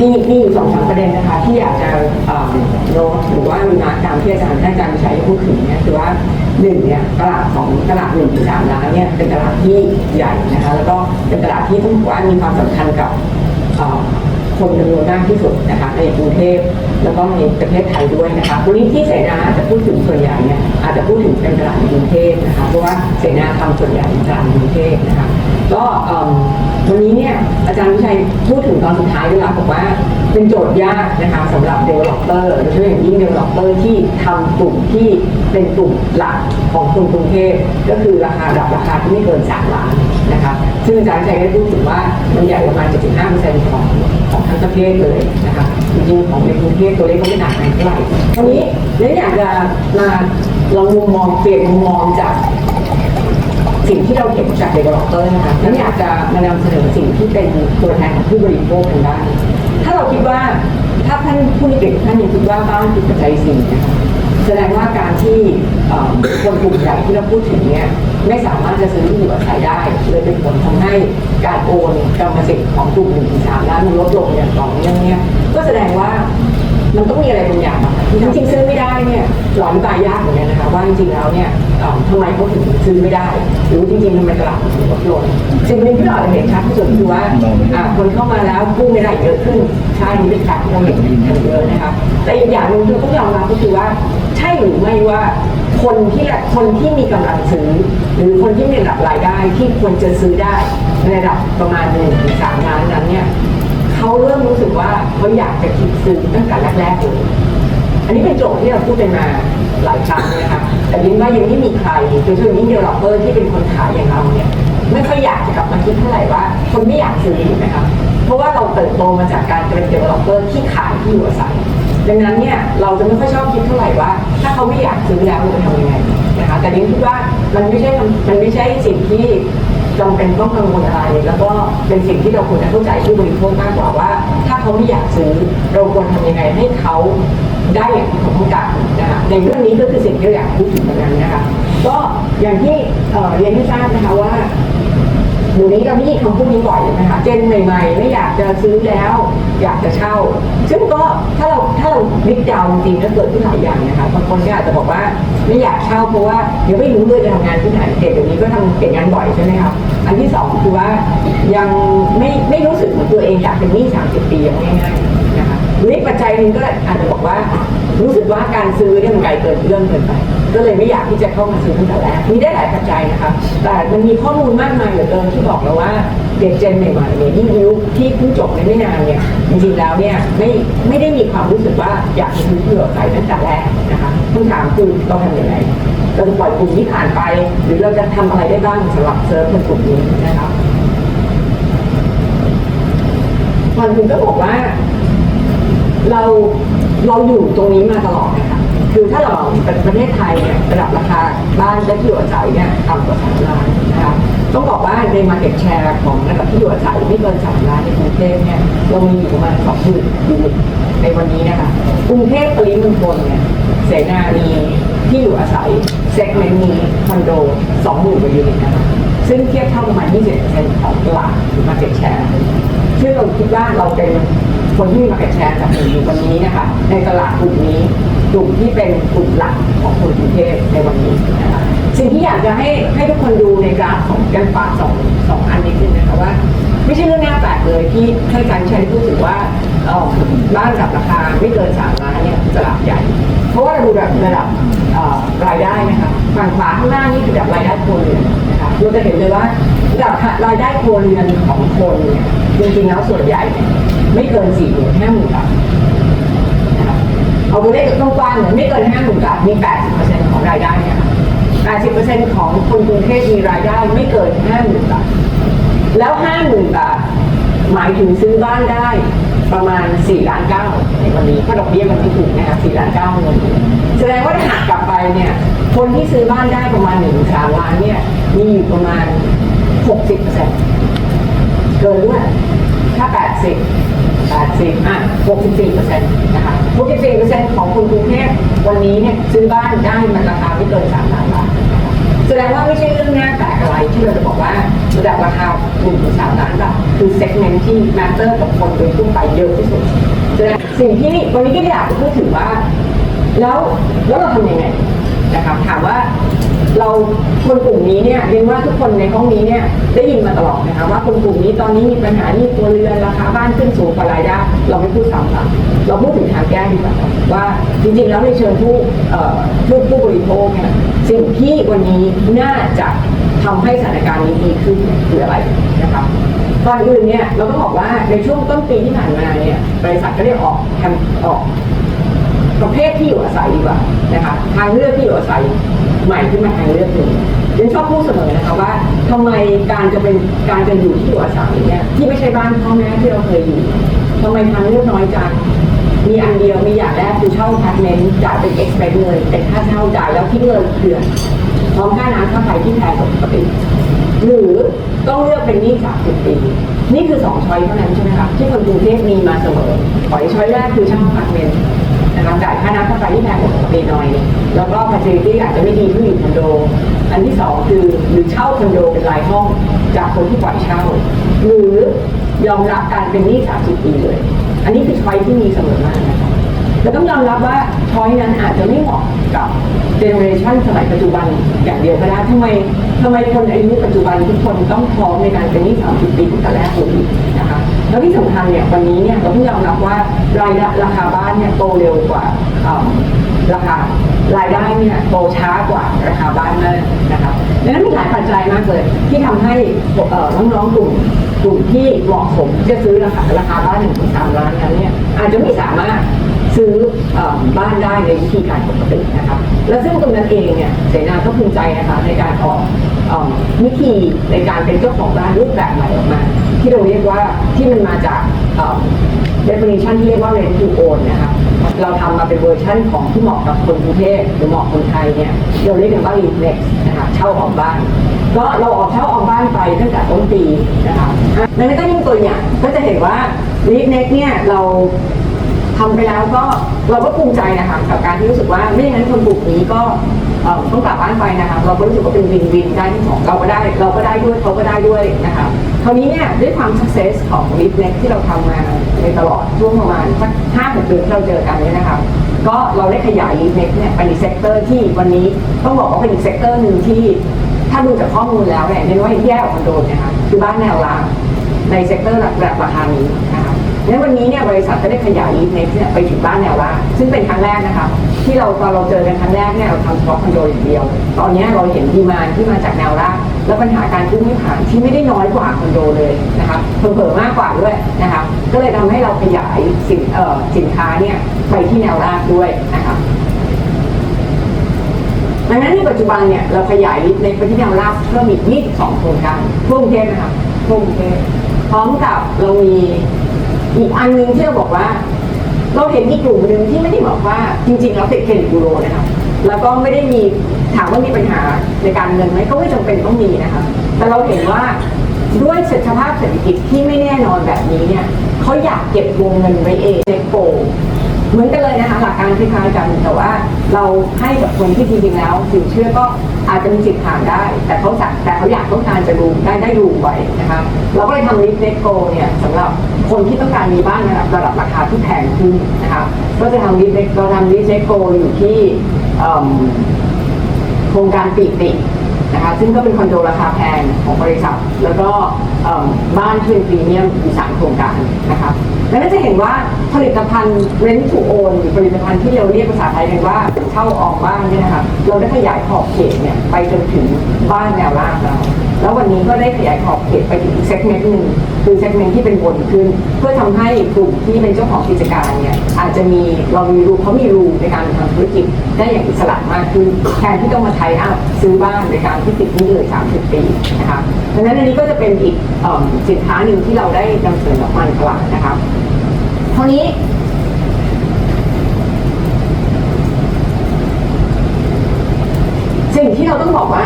มีมีอยู่สองสามประเด็นนะคะ ที่อยากจะโน้ตหรือว่ามีมาร์กตามที่อาจารย์ท่านอาจารย์ใช้พูดถึงเนี่ยคือว่าหนึ่งเนี่ยตลาดของตลาดหนึ่งถึงสามล้านเนี่ยเป็นตลาดที่ใหญ่นะคะแล้วก็เป็นตลาดที่ต้องบอกว่ามีความสำคัญกับคนจำนวนมากที่สุดนะคะในกรุงเทพแล้วก็ในประเทศไทยด้วยนะคะวันนี้ที่เสนาอาจจะพูดถึงส่วนใหญ่เนี่ยอาจจะพูดถึงเป็นตลาดในกรุงเทพนะคะเพราะว่าเสนาทำส่วนใหญ่ในตลาดในกรุงเทพนะคะ ก็วันนี้เนี่ยอาจารย์วิชัยพูดถึงตอนสุดท้ายด้วยนะบอกว่าเป็นโจทย์ยากนะคะสำหรับ developer โดยเฉพาะอย่างยิ่ง developer ที่ทำกลุ่มที่เป็นกลุ่มหลักของคนกรุงเทพก็คือราคาระดับราคาที่ไม่เกิน 3 ล้านนะคะซึ่งอาจารย์ชัยได้พูดถึงว่ามันใหญ่ประมาณ 75%ของของทั้งประเทศเลยนะคะจริงๆของในกรุงเทพตัวเลขก็ไม่ต่างกันเท่าไหร่ทีนี้เรนอยากจะมาลองมุมมองเปลี่ยนมุมมองจาก สิ่งที่เราเห็นจาก developer นะคะแล้วอยากจะมานำเสนอสิ่งที่เป็นตัวแทนของผู้บริโภคกันได้ถ้าเราคิดว่าถ้าท่านผู้มีเกียรติท่านยังคิดว่าบ้านคือปัจจัยสี่นะคะแสดงว่าการที่คนกลุ่มใหญ่ที่เราพูดถึงเนี่ยไม่สามารถจะซื้อที่อยู่อาศัยได้ เลยเป็นผลทำให้การโอนกรรมสิทธิ์ของกลุ่มหนึ่งถึงสามล้านมันลดลงอย่างต่อเนื่องเนี่ยก็แสดงว่ามันต้องมีอะไรบางอย่างที่จริงๆซื้อไม่ได้เนี่ยหลอนตายยากเหมือนกันนะคะว่าจริงๆแล้วเนี่ย ทำไมเขาถึงซื้อไม่ได้ หรือจริงๆทำไมตลาดถึงลดลงสิ่งหนึ่งที่เราเห็นชัดที่สุดคือว่าอ่าคนเข้ามาแล้วกู้ไม่ได้เยอะขึ้นใช่นี่เป็นข่าวที่เราเห็นเยอะนะคะแต่อีกอย่างหนึ่งที่เราต้องยอมรับก็คือว่า ใช่หรือไม่ว่าคนที่ละคนที่มีกำลังซื้อ หรือคนที่มีระดับรายได้ที่ควรจะซื้อได้ในระดับประมาณหนึ่งถึงสามล้านนั้นเนี่ยเขาเริ่มรู้สึกว่าเขาอยากจะคิดซื้อตั้งแต่แรกๆเลย อันนี้เป็นโจทย์ที่เราพูดกันมาหลายครั้งนะคะแต่ยินว่ายังไม่มีใครโดยเฉพาะยิ่งเดเวลลอปเปอร์ที่เป็นคนขายอย่างเราเนี่ยไม่ค่อยอยากจะกลับมาคิดเท่าไหร่ว่า คนไม่อยากซื้อนะคะเพราะว่าเราเติบโตมาจากการเป็นเดเวลลอปเปอร์ที่ขายที่อยู่อาศัยดังนั้นเนี่ยเราจะไม่ค่อยชอบคิดเท่าไหร่ว่า ถ้าเขาไม่อยากซื้อแล้วเราจะทำยังไงนะคะแต่ดินคิดว่ามันไม่ใช่มันไม่ใช่สิ่งที่จำเป็นต้องกังวลอะไร แล้วก็เป็นสิ่งที่เราควรจะเข้าใจผู้บริโภคมากกว่าว่า ถ้า เขาไม่อยากซื้อเราควรทำยังไงให้เขาได้อย่างที่เขาต้องการนะคะในเรื่องนี้ก็คือสิ่งที่เราอยากพูดถึงตรงนั้นนะคะก็อย่างที่เรียนให้ทราบนะคะว่าเดี๋ยวนี้เราได้ยินคำพูดนี้บ่อยนะคะเจนใหม่ ๆ ไม่อยากจะซื้อแล้ว อยากจะเช่า ซึ่งก็ถ้าเราถ้าเราวิกดาวจริงๆก็เกิดขึ้นหลายอย่างนะคะบางคนก็อาจจะบอกว่าไม่อยากเช่าเพราะว่าเดี๋ยวไม่รู้เลยจะทำงานที่ไหนเด็กเดี๋ยวนี้ก็ทำเปลี่ยนงานบ่อยใช่ไหมคะ อันที่สองคือว่ายังไม่ไม่รู้สึกตัวเองอยากเป็นหนี้สามสิบปียังง่ายๆนะคะนี่ปัจจัยหนึ่งก็อาจจะบอกว่า รู้สึกว่าการซื้อเนี่ยมันไกลเกินเรื่องเกินไป ก็เลยไม่อยากที่จะเข้ามาซื้อตั้งแต่แรกมีได้หลายปัจจัยนะคะแต่มันมีข้อมูลมากมายเหลือเกินที่บอกเราว่า เด็กเจนใหม่ๆเนี่ยยิ่งยุคที่เพิ่งจบในไม่นานเนี่ยจริงๆแล้วเนี่ยไม่ไม่ได้มีความรู้สึกว่าอยากจะซื้อที่อยู่อาศัยตั้งแต่แรกนะคะคำถามคือเราทำยังไงเราจะปล่อยกลุ่มนี้ผ่านไป หรือเราจะทำอะไรได้บ้างสำหรับเซิร์ฟคนกลุ่มนี้นะคะคนคุณก็บอกว่า เราเราอยู่ตรงนี้มาตลอดนะคะคือถ้าเราเป็นประเทศไทยเนี่ยระดับราคาบ้านและที่อยู่อาศัยเนี่ยต่ำกว่าสามล้าน ใน market share ของระดับที่อยู่อาศัยไม่เกินสามล้านในกรุงเทพเนี่ยเรามีอยู่ประมาณสองหมื่นยูนิตในวันนี้นะคะกรุงเทพปริมณฑลเนี่ยเสนามีที่อยู่อาศัยเซกเมนต์นี้คอนโดสองหมื่นกว่ายูนิตนะคะซึ่งเทียบเท่าประมาณ20%ของตลาดหรือ market share ซึ่งเราคิดว่าเราเป็นคนที่มีมาเก็ตแชร์จากหนึ่งอยู่วันนี้นะคะในตลาดกลุ่มนี้ กลุ่มที่เป็นกลุ่มหลักของคนกรุงเทพในวันนี้นะคะสิ่งที่อยากจะให้ให้ทุกคนดูในกราฟของกันฝากสองสองอันนี้คือนะคะว่า ไม่ใช่เรื่องน่าแปลกเลยที่ท่านอาจารย์ชัยพูดถึงว่าออบ้านกับราคาไม่เกินสามล้านเนี่ยคือตลาดใหญ่ เพราะว่าเราดูแบบระดับรายได้นะคะฝั่งขวาข้างหน้านี่คือแบบรายได้ครัวเรือนนะคะเราจะเห็นเลยว่าระดับรายได้ครัวเรือนของคนเนี่ยจริงๆแล้วส่วนใหญ่ไม่เกินสี่หมื่นห้าหมื่นบาท เอาตัวเลขกว้างเนี่ยไม่เกินห้าหมื่นบาทมีแปดสิบเปอร์เซ็นต์ของรายได้เนี่ยแปดสิบเปอร์เซ็นต์ของคนกรุงเทพมีรายได้ไม่เกินห้าหมื่นบาท แล้วห้าหมื่นบาทหมายถึงซื้อบ้านได้ประมาณ4ล้านเก้าในวันนี้เพราะดอกเบี้ยมันไม่ถูกนะคะ4ล้านเก้าเงินแสดงว่าถ้าหักกลับไปเนี่ย คนที่ซื้อบ้านได้ประมาณ1นึ่งสามล้านเนี่ย มีอยู่ประมาณ 60เปอร์เซ็นต์เกินด้วย ถ้า 80 80อะ64เปอร์เซ็นต์นะคะ64เปอร์เซ็นต์ของคนกรุงเทพวันนี้เนี่ยซื้อบ้านได้มันราคาไม่เกิน3ล้านบาทแสดงว่าไม่ใช่เรื่องน่าแปลกอะไรที่เราจะบอกว่าระดับราคาหนึ่งถึงสามล้านบาทคือเซกเมนต์ที่แมตเตอร์กับคนโดยทั่วไปเยอะที่สุดแสิ่งที่วันนี้ก็อยากจะพูดถึงว่า แล้วแล้วเราทำยังไงนะครับถามว่า เราคนกลุ่มนี้เนี่ยเรียนว่าทุกคนในห้องนี้เนี่ยได้ยินมาตลอดนะคะว่าคนกลุ่มนี้ตอนนี้มีปัญหาหนี้ครัวเรือนราคาบ้านขึ้นสูงกว่ารายได้เราไม่พูดซ้ำค่ะเราพูดถึงทางแก้ดีกว่าว่าจริงๆแล้วในเชิงผู้ผู้ผู้บริโภคเนี่ยสิ่งที่วันนี้น่าจะทำให้สถานการณ์นี้ดีขึ้นคืออะไรนะครับก่อนอื่นเนี่ยเราต้องบอกว่าในช่วงต้นปีที่ผ่านมาเนี่ยบริษัทก็ได้ออกแคมออกประเภทที่อยู่อาศัยดีกว่านะคะทางเลือกที่อยู่อาศัย ใหม่ขึ้นมาทางเลือกหนึ่งฉันชอบพูดเสมอนะคะว่าทำไมการจะเป็นการจะอยู่ที่อยู่อาศัยเนี่ยที่ไม่ใช่บ้านพ่อแม่ที่เราเคยอยู่ทำไมทางเลือกน้อยจังมีอันเดียวมีอย่างแรกคือเช่าพาร์ทเมนต์จ่ายเป็นเอ็กซ์เพรสเงินเป็นค่าเช่าจ่ายแล้วคิดเงินเดือนพร้อมค่าน้ำค่าไฟที่แพงกว่าปกติหรือต้องเลือกเป็นหนี้30ปี นี่คือสองช้อยเท่านั้นใช่ไหมคะที่คนกรุงเทพมีมาเสมอขอช้อยแรกคือเช่าพาร์ตเมนต์ นะคะจ่ายค่าน้ำค่าไฟที่แพงกว่าปกติหน่อยแล้วก็ฟัซิลิตี้อาจจะไม่ดีเท่าอยู่คอนโด อันที่สองคือหรือเช่าคอนโดเป็นรายห้องจากคนที่ปล่อยเช่า หรือยอมรับการเป็นหนี้30 ปีเลย อันนี้คือช้อยที่มีเสมอมากนะคะแต่ต้องยอมรับว่าช้อยนั้นอาจจะไม่เหมาะกับเจเนอเรชันสมัยปัจจุบันอย่างเดียวก็ได้ทำไมทำไมคนอายุปัจจุบันทุกคนต้องพร้อมในการเป็นหนี้30 ปีตั้งแต่แรกเลยนะคะ แล้วที่สำคัญเนี่ยวันนี้เนี่ยเราต้องยอมรับว่ารายได้ราคาบ้านเนี่ยโตเร็วกว่าราคารายได้เนี่ยโตช้ากว่าราคาบ้านมากนะคะดังนั้นมีหลายปัจจัยมากเลยที่ทำให้น้องๆกลุ่มกลุ่มที่เหมาะสมจะซื้อราคาราคาบ้านหนึ่งถึงสามล้านนั้นเนี่ยอาจจะไม่สามารถ ซื้อบ้านได้ในวิธีการปกตินะครับและซึ่งตรงนั้นเองเนี่ยเสนาก็ภูมิใจนะคะในการออกวิธีในการเป็นเจ้าของบ้านรูปแบบใหม่ออกมา ที่เราเรียกว่าที่มันมาจากเดิม definition ที่เรียกว่า rent to own นะคะเราทำมาเป็นเวอร์ชันของที่เหมาะกับคนกรุงเทพหรือเหมาะคนไทยเนี่ยเราเรียกกันว่า live next นะคะเช่าออกบ้านก็เราออกเช่าออกบ้านไปตั้งแต่ต้นปีนะคะดังนั้นก็ยิ่งตัวอย่างก็จะเห็นว่า live next เนี่ยเรา ทำไปแล้วก็เราก็ภูมิใจนะคะกับการที่รู้สึกว่าไม่อย่างนั้นคนกลุ่มนี้ก็ต้องกลับบ้านไปนะคะเราก็รู้สึกว่าเป็นวินวินได้ทั้งสองเราก็ได้เราก็ได้ด้วยเขาก็ได้ด้วยนะคะคราวนี้เนี่ยด้วยความ success ของ l i f t n e t ที่เราทำมาในตลอดช่วงประมาณสักห้าหกเดือนที่เราเจอกันเนี่ยนะคะก็เราได้ขยาย l i f t n e t เนี่ยไปในเซกเตอร์ที่วันนี้ต้องบอกว่าเป็นอีกเซกเตอร์หนึ่งที่ถ้าดูจากข้อมูลแล้วเนี่ยเรียกว่าแย่กว่าคอนโดนะคะคือบ้านแนวรางในเซกเตอร์แบบราคานี้นะคะ งั้นวันนี้เนี่ยบริษัทก็ได้ขยาย e n e x เนี่ยไปถึงบ้านแนวราซึ่งเป็นครั้งแรกนะคะที่เราตอนเราเจอกันครั้งแรกเนี่ยเราทำเฉพาะคอนโดอย่างเดียว ตอนนี้เราเห็นดีมานที่มาจากแนวราและปัญหาการกู้ไม่ผ่านที่ไม่ได้น้อยกว่าคอนโดเลยนะคะเพิ่มๆมากกว่าด้วยนะคะก็เลยทำให้เราขยายสินเอ่อสินค้าเนี่ยไปที่แนวราด้วยนะคะดังนั้นในปัจจุบันเนี่ยเราขยายในไปที่แนวราบเพิ่มอีก 22 โครงการทั่วกรุงเทพนะครับทั่วกรุงเทพพร้อมกับเรามี อีกอันหนึงที่เราบอกว่า เราเห็นอีกกลุ่มหนึ่งที่ไม่ได้บอกว่าจริงๆเราติดเครดิตบูโรนะคะแล้วก็ไม่ได้มีถามว่ามีปัญหาในการเงินไหมก็ไม่จำเป็นต้องมีนะคะแต่เราเห็นว่าด้วยสภาพเศรษฐกิจที่ไม่แน่นอนแบบนี้เนี่ยเขาอยากเก็บวงเงินไว้เองในโก เหมือนกันเลยนะคะหลักการคล้ายๆกันแต่ว่าเราให้กับคนที่จริงๆแล้วสินเชื่อก็อาจจะมีสิทธิ์ผ่านได้ แต่เขาสักแต่เขาอยากต้องการจะดูได้ได้ดูไว้นะคะเราก็เลยทำลิฟต์เน็ตโกเนี่ยสำหรับคนที่ต้องการมีบ้านระดับระดับราคาที่แพงขึ้นนะคะก็จะทำลิฟต์เน็ตเราทำลิฟต์เน็ตโกอยู่ที่โครงการปีติ นะคะซึ่งก็เป็นคอนโดราคาแพงของบริษัท แล้วก็บ้านที่เป็นพรีเมียมอีสามโครงการนะคะแล้วก็จะเห็นว่าผลิตภัณฑ์ rent to own หรือผลิตภัณฑ์ที่เราเรียกภาษาไทยกันว่าเช่าออกบ้านเนี่ยนะคะเราได้ขยายขอบเขตเนี่ยไปจนถึงบ้านแนวราบแล้ว แล้ววันนี้ก็ได้ขยายขอบเขตไปถึงอีกเซกเมนต์หนึ่งคือเซกเมนต์ที่เป็นบนขึ้น เพื่อทำให้กลุ่มที่เป็นเจ้าของกิจการเนี่ยอาจจะมีเรามีรูเขามีรูในการทำธุรกิจได้อย่างอิสระมากขึ้นแทนที่ต้องมาไทยอัพซื้อบ้านในการที่ติดหนี้เลย 30 ปีนะคะดังนั้นอันนี้ก็จะเป็นอีกเอิ่มสินค้าหนึ่งที่เราได้นำเสนอออกมาในตลาดนะคะเท่านี้สิ่งที่เราต้องบอกว่า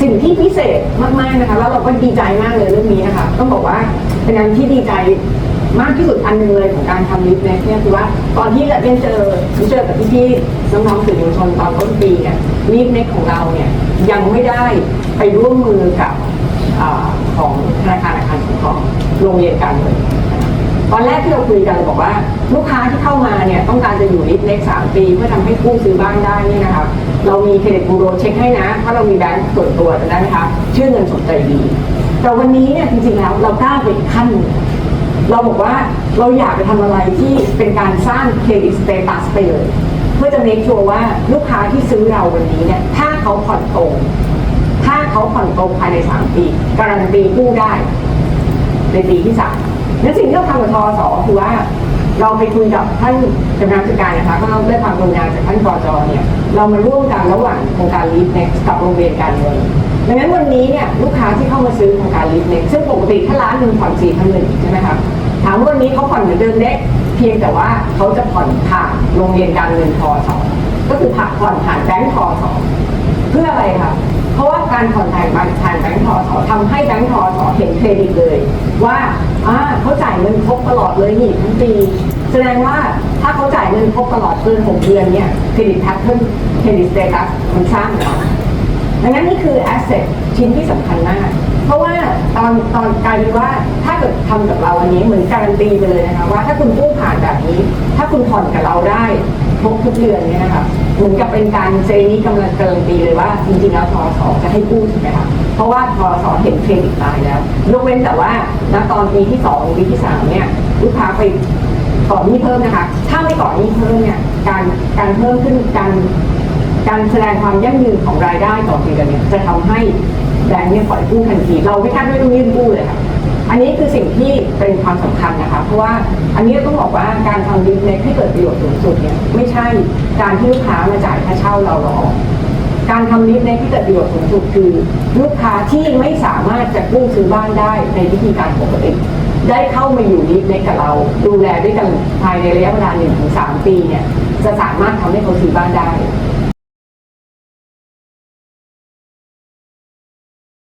สิ่งที่พิเศษมากๆนะคะ แล้วเราก็ดีใจมากเลยเรื่องนี้นะคะต้องบอกว่าเป็นอันที่ดีใจมากที่สุดอันหนึ่งเลยของการทำลิฟต์เนี่ยเนี่ยคือว่าตอนที่เราเรียนเจอเจอกับพี่ๆน้องๆสื่อมวลชนตอนต้นปีเนี่ยลิฟต์เน็ตของเราเนี่ยยังไม่ได้ไปร่วมมือกับอของธนาคารอาคารสงเคราะห์โรงเรียนการเงินนะคะ ตอนแรกที่เราคุยกันบอกว่า ลูกค้าที่เข้ามาเนี่ยต้องการจะอยู่ลิฟต์เล็กสามปี เพื่อทำให้กู้ซื้อบ้านได้นี่นะคะเรามีเครดิตบูโรเช็คให้นะเพราะเรามีแบงก์ส่วนตัวจะได้ไหมคะชื่อเงินสนใจดี แต่วันนี้เนี่ยจริงๆแล้วเรากล้าไปขั้น เราบอกว่าเราอยากไปทำอะไรที่เป็นการสร้างเครดิตสเตตัสไปเลยเพื่อจะเมคชัวร์ว่าลูกค้าที่ซื้อเราวันนี้เนี่ยถ้าเขาผ่อนตรงถ้าเขาผ่อนตรงภายใน 3 ปี การันตีกู้ได้ในปีที่ 3 งั้นสิ่งที่เราทำกับทอสคือว่า เราไปคุยกับท่านกำนันจัดการนะคะก็ได้ความกรุณาจากท่านกอจเนี่ย เรามาร่วมกันระหว่างโครงการลิฟต์เนี่ยกับโรงเรียนการเงินดังนั้นวันนี้เนี่ยลูกค้าที่เข้ามาซื้อโครงการลิฟต์เนี่ยซึ่งปกติถ้าร้านหนึ่งผ่อนสี่พันหนึ่งใช่ไหมคะถามวันนี้เขาผ่อนเหมือนเดิมเด็กเพียงแต่ว่าเขาจะผ่อนผ่านโรงเรียนการเงินทอสก็คือผ่านผ่อนผ่านแบงค์ทอสเพื่ออะไรคะเพราะว่าการผ่อนผ่านผ่านแบงค์ทอสทำให้แบงค์ทอสเห็นเครดิตเลย ว่า อ่าเขาจ่ายเงินครบตลอดเลยนี่ทั้งปี แสดงว่าถ้าเขาจ่ายเงินครบตลอดเกิน6เดือนเนี่ยเครดิตแพทเทิร์นเครดิตสเตตัสมันสร้างแล้วดังนั้นนี่คือแอสเซทชิ้นที่สำคัญมาก เพราะว่าตอนตอนกลายเป็นว่าถ้าเกิดทำกับเราอันนี้เหมือนการันตีไปเลยนะคะว่าถ้าคุณกู้ผ่านแบบนี้ ถ้าคุณผ่อนกับเราได้ครบทุกเดือนเนี่ยนะคะ เหมือนกับเป็นการเซนี้กำลังการันตีเลยว่าจริงๆแล้วทอสจะให้กู้ถูกไหมคะเพราะว่าทอสเห็นเครดิตตายแล้วยกเว้นแต่ว่าณตอนปีที่สองปีที่สามเนี่ยลูกค้าไปก่อหนี้เพิ่มนะคะ ถ้าไม่ก่อหนี้เพิ่มเนี่ยการการเพิ่มขึ้นการการแสดงความยั่งยืนของรายได้ต่อเดือนเนี่ยจะทำให้แบงก์เนี่ยปล่อยกู้ทันที เราไม่แทบไม่ต้องยื่นกู้เลยค่ะ อันนี้คือสิ่งที่เป็นความสำคัญนะคะ เพราะว่าอันนี้ต้องบอกว่าการทำดิสเน็กให้เกิดประโยชน์สูงสุดเนี่ยไม่ใช่การที่ลูกค้ามาจ่ายค่าเช่าเราหรอกการทำดิสเน็กที่เกิดประโยชน์สูงสุดคือลูกค้าที่ไม่สามารถจะกู้ซื้อบ้านได้ในวิธีการปกติได้เข้ามาอยู่ดิสเน็กกับเรา ดูแลด้วยกันภายในระยะเวลา1-3 ปีเนี่ยจะสามารถทำให้เขาซื้อบ้านได้